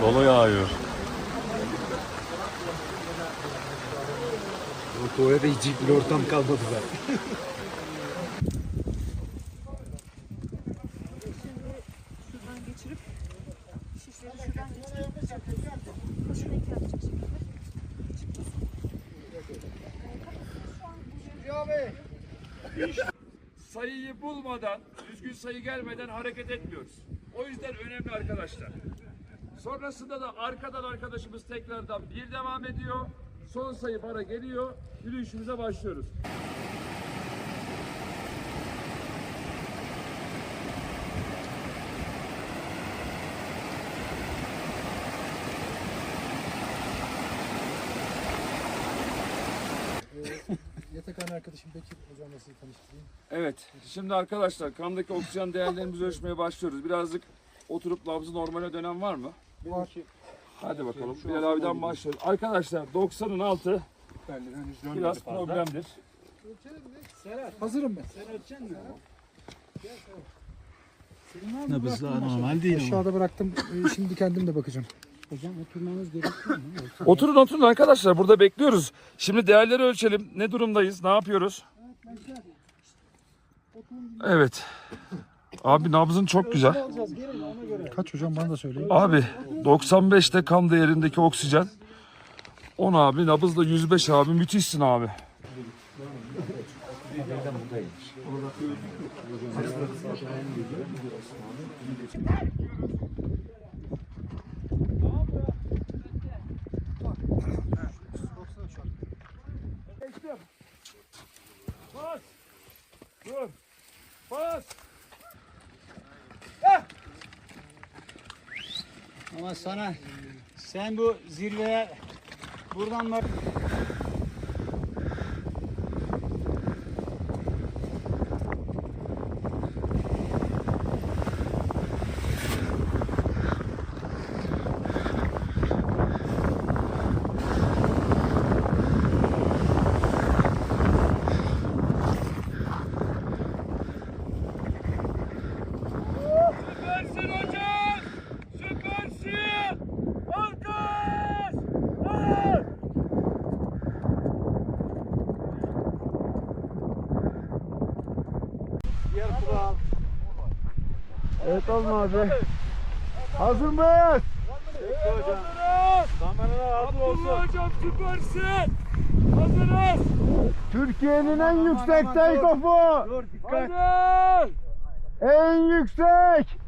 Dolu yağıyor. Tuvalete yiyecek bir ortam kalmadı zaten. Şuradan sayıyı bulmadan, düzgün sayı gelmeden hareket etmiyoruz. O yüzden önemli arkadaşlar. Sonrasında da arkadan arkadaşımız tekrardan bir devam ediyor. Son sayı bara geliyor. Yürüyüşümüze başlıyoruz. Arkadaşım Bekir hocamla sizi tanıştırayım. Evet, şimdi arkadaşlar kandaki oksijen değerlerimizi ölçmeye başlıyoruz. Birazcık oturup nabzı normale dönen var mı? Var. Hadi bakalım. Bilal abiden başlıyoruz. Arkadaşlar 90'ın altı biraz problemdir. Hazırım ben. Nabız daha normal değil ama. Aşağıda bıraktım. Şimdi kendim de bakacağım. Hocam oturmamız gerekiyor mu? Oturun oturun arkadaşlar burada bekliyoruz. Şimdi değerleri ölçelim. Ne durumdayız? Ne yapıyoruz? Evet. Abi nabzın çok güzel. Kaç hocam bana da söyleyin. Abi 95'te kan değerindeki oksijen. 10 abi nabız da 105 abi müthişsin abi. Ama sana sen bu zirveye buradan bak. Süpersin hocam! Süpersin! Alkış! Evet! Evet oğlum abi. Hazır mıyız? Abdullah hocam süpersin! Hazırız! Türkiye'nin en yüksek take-off'u. Dur Hadi! En yüksek.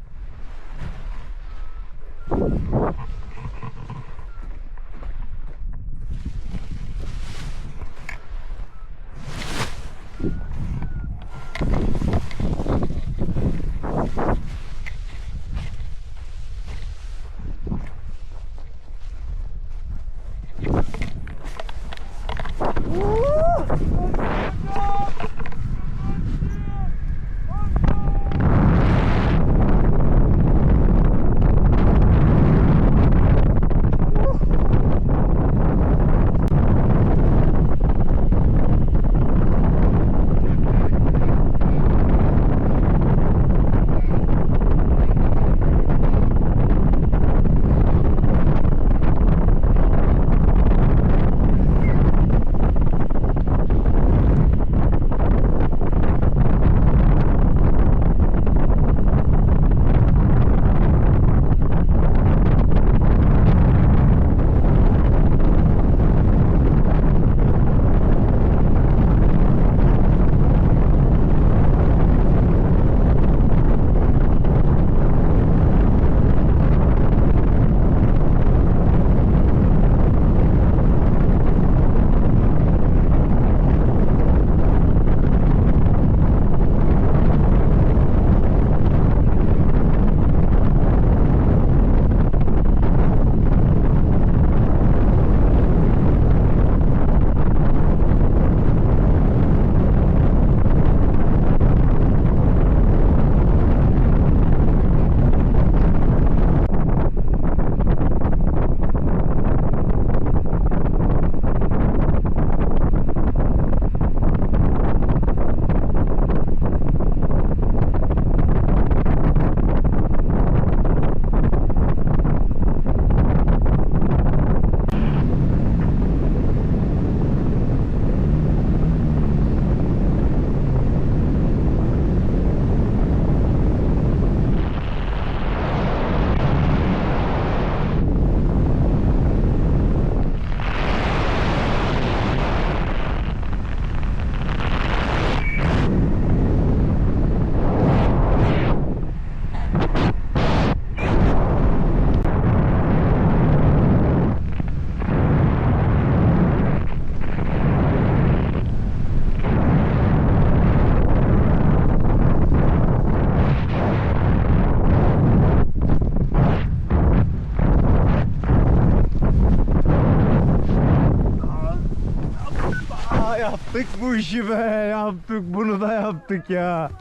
Yaptık bu işi be. Yaptık bunu da yaptık ya.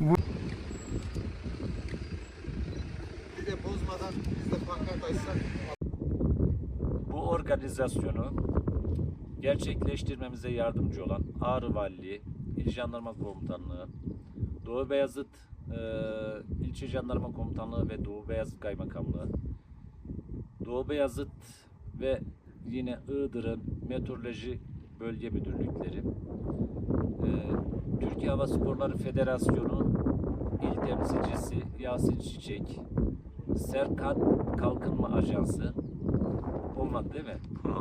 Bu... Bir de bozmadan biz de pankart açsak. Bu organizasyonu gerçekleştirmemize yardımcı olan Ağrı Valiliği, İl Jandarma Komutanlığı, Doğu Beyazıt e, İlçe Jandarma Komutanlığı ve Doğu Beyazıt Kaymakamlığı, Doğu Beyazıt ve yine Iğdır'ın Meteoroloji Bölge Müdürlükleri, e, Türkiye Hava Sporları Federasyonu İl Temsilcisi Yasin Çiçek, Serkan Kalkınma Ajansı olmak değil mi?